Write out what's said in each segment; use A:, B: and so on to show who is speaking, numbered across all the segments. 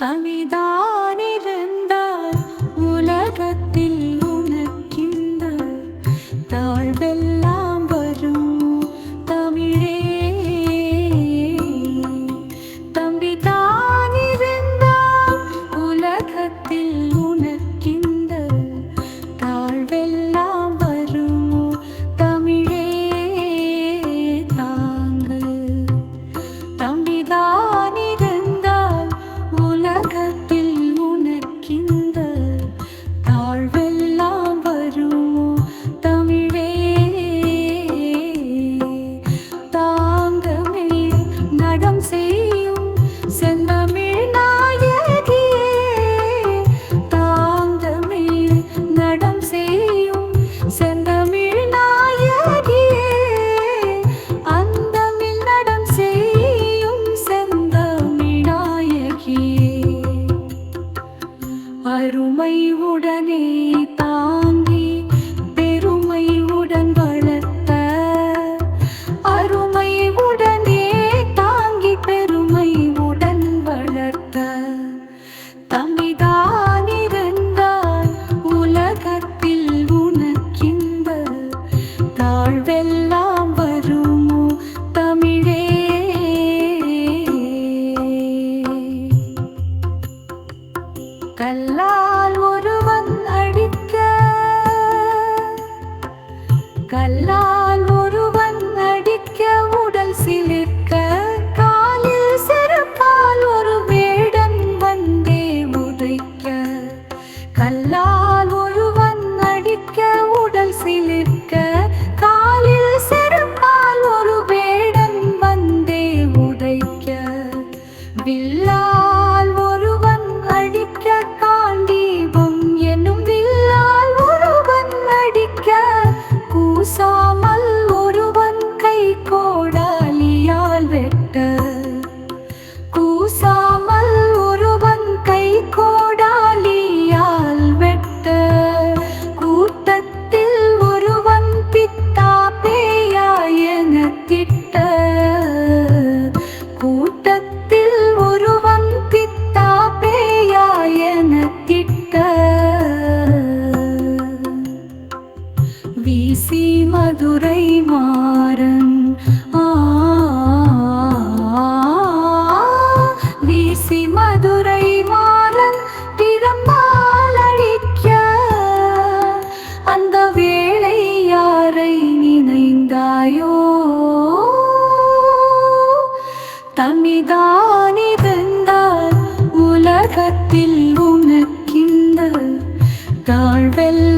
A: தவிதானிருந்தார் உலகத்தில் உனக்கிந்த தாழ்வெல்லாம் கல்லால் ஒருவன் அடிக்க கல்லால் So. மதுரை மாறன். வீசி மதுரை மாறன் திறம்பால் அழிக்க. அந்த வேளை யாரை நினைந்தாயோ? தமிதான் இருந்தால் உலகத்தில் உனக்கிந்த தாழ்வெல்ல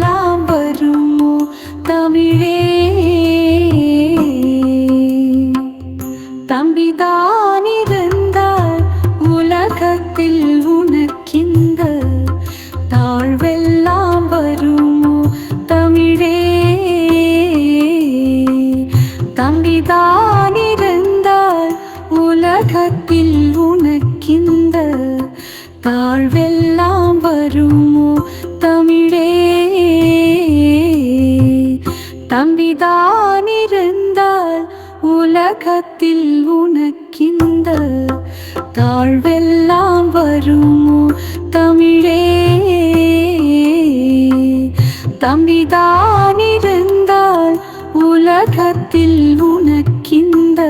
A: உலகத்தில் உனக்கிந்த தாழ்வெல்லாம் வருமோ தமிழே? தம்பிதான் இருந்தால் உலகத்தில் உனக்கிந்த தாழ்வெல்லாம் வருமோ தமிழே? தம்பிதான் இருந்தால் உலகத்தில் உனக்கிந்த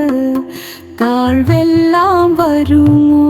A: தாழ்வெல்லாம் வருமோ?